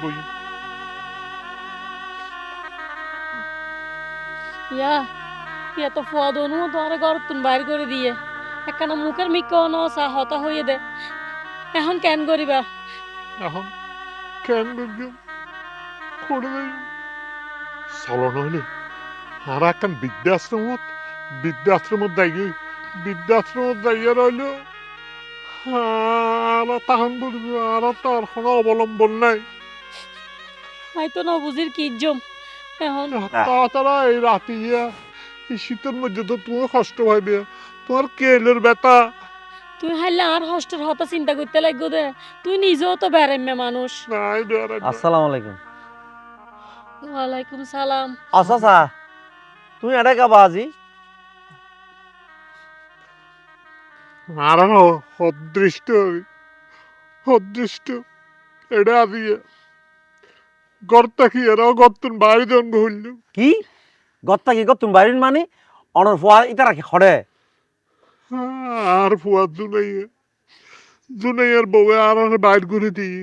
বই। ইয়া ইয়া তো ফুয়া দনু তোমার ঘর তুন বাইর করে দিয়ে। একখানা মুখের মিক্ক নসা হতা হয়ে দে। এখন কেন করিবা? এখন কেন বুঝলাম করে দেয় চলো নইলে আর একখান বৃদ্ধাশ্রমত বৃদ্ধাশ্রমত যাই বৃদ্ধাশ্রমত যাইয়া রইল। আর তাহান বলবি আর তার কোনো অবলম্বন নাই। হয়তো না বুঝির কি ইজ্জম এখন এই রাতে এই শীতের মধ্যে তো তুমি কষ্ট পাইবে। তোমার কেলের ব্যথা। তুই হাইলে আর হস্টের হতা চিন্তা করতে লাগবো দে। তুই নিজেও তো বেড়াইমে মানুষ। নাই আসসালামু আলাইকুম। ওয়ালাইকুম সালাম। আচ্ছা আচ্ছা। তুই এটা কাবা আজি? আর অদৃষ্ট। অদৃষ্ট। এটা গর্তা কি? এরাও গর্তন বাইরে জন্ম হইল কি? গর্তা কি? গর্তুন তুমি বাইরিন মানে? অনর ফুয়া ইতারা কি খড়ে? আর ফুয়ার জুনাইয়া জুনাইয়ের বউয়ে আর আর বাইর করে দিই